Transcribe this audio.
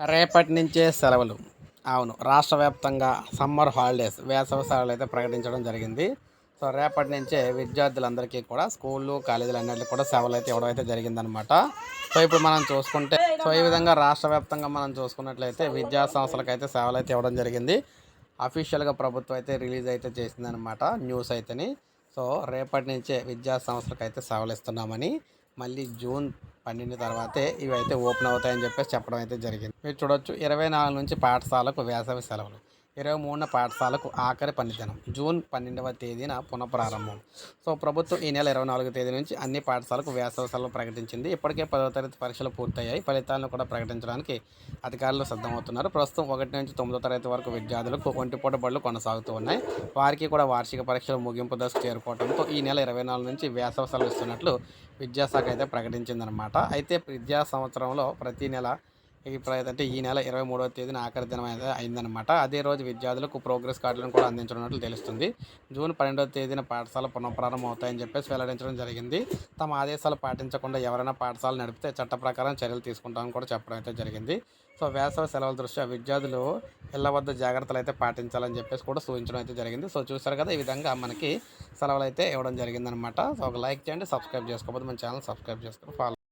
రేపటి నుంచే సెలవులు. అవును రాష్ట్ర వ్యాప్తంగా సమ్మర్ హాలిడేస్ వేసవి సెలవులు అయితే ప్రకటించడం జరిగింది. సో రేపటి నుంచే విద్యార్థులందరికీ కూడా స్కూళ్ళు కాలేజీలు అన్నింటికి కూడా సెలవులు అయితే ఇవ్వడం అయితే జరిగిందనమాట సో ఇప్పుడు మనం చూసుకుంటే సో ఈ విధంగా రాష్ట్ర వ్యాప్తంగా మనం చూసుకున్నట్లయితే విద్యా సంస్థలకు అయితే సెలవులు అయితే ఇవ్వడం జరిగింది. అఫీషియల్గా ప్రభుత్వం అయితే రిలీజ్ అయితే చేసిందనమాట న్యూస్ అయితేని. సో రేపటి నుంచే విద్యా సంస్థలకు అయితే సెలవులు ఇస్తున్నామని మళ్ళీ జూన్ పండిన తర్వాతే ఇవి అయితే ఓపెన్ అవుతాయని చెప్పేసి చెప్పడం అయితే జరిగింది. మీరు చూడొచ్చు ఇరవై నాలుగు నుంచి పాఠశాలకు వేసవి సెలవులు. ఇరవై మూడున పాఠశాలకు ఆఖరి పనిదినం జూన్ పన్నెండవ తేదీన పునఃప్రారంభం. సో ప్రభుత్వం ఈ నెల ఇరవై నాలుగు తేదీ నుంచి అన్ని పాఠశాలకు వేసవ సెలవు ప్రకటించింది. ఇప్పటికే పదవ తరగతి పరీక్షలు పూర్తయ్యాయి. ఫలితాలను కూడా ప్రకటించడానికి అధికారులు సిద్ధమవుతున్నారు. ప్రస్తుతం ఒకటి నుంచి తొమ్మిదో తరగతి వరకు విద్యార్థులకు ఒంటిపూట బడులు కొనసాగుతూ ఉన్నాయి. వారికి కూడా వార్షిక పరీక్షలు ముగింపు దశకు చేరుకోవడంతో ఈ నెల ఇరవై నాలుగు నుంచి వేసవ సెలవు ఇస్తున్నట్లు విద్యాశాఖ అయితే ప్రకటించిందనమాట అయితే విద్యా సంవత్సరంలో ప్రతి నెల ఇప్పుడు అంటే ఈ నెల ఇరవై మూడవ తేదీన ఆఖరి దినం అయితే అయిందనమాట అదే రోజు విద్యార్థులకు ప్రోగ్రెస్ కార్డులను కూడా అందించనున్నట్లు తెలుస్తుంది. జూన్ పన్నెండవ తేదీన పాఠశాల పునఃప్రారంభం అవుతాయని చెప్పేసి వెల్లడించడం జరిగింది. తమ ఆదేశాలు పాటించకుండా ఎవరైనా పాఠశాల నడిపితే చట్ట ప్రకారం చర్యలు తీసుకుంటామని కూడా చెప్పడం అయితే జరిగింది. సో వేసవి సెలవుల దృష్ట్యా విద్యార్థులు ఇళ్ళ వద్ద జాగ్రత్తలు అయితే పాటించాలని చెప్పేసి కూడా సూచించడం అయితే జరిగింది. సో చూసారు కదా ఈ విధంగా మనకి సెలవులు అయితే ఇవ్వడం జరిగిందనమాట సో ఒక లైక్ చేయండి సబ్స్క్రైబ్ చేసుకోకపోతే మన ఛానల్ సబ్స్క్రైబ్ చేసుకుని ఫాలో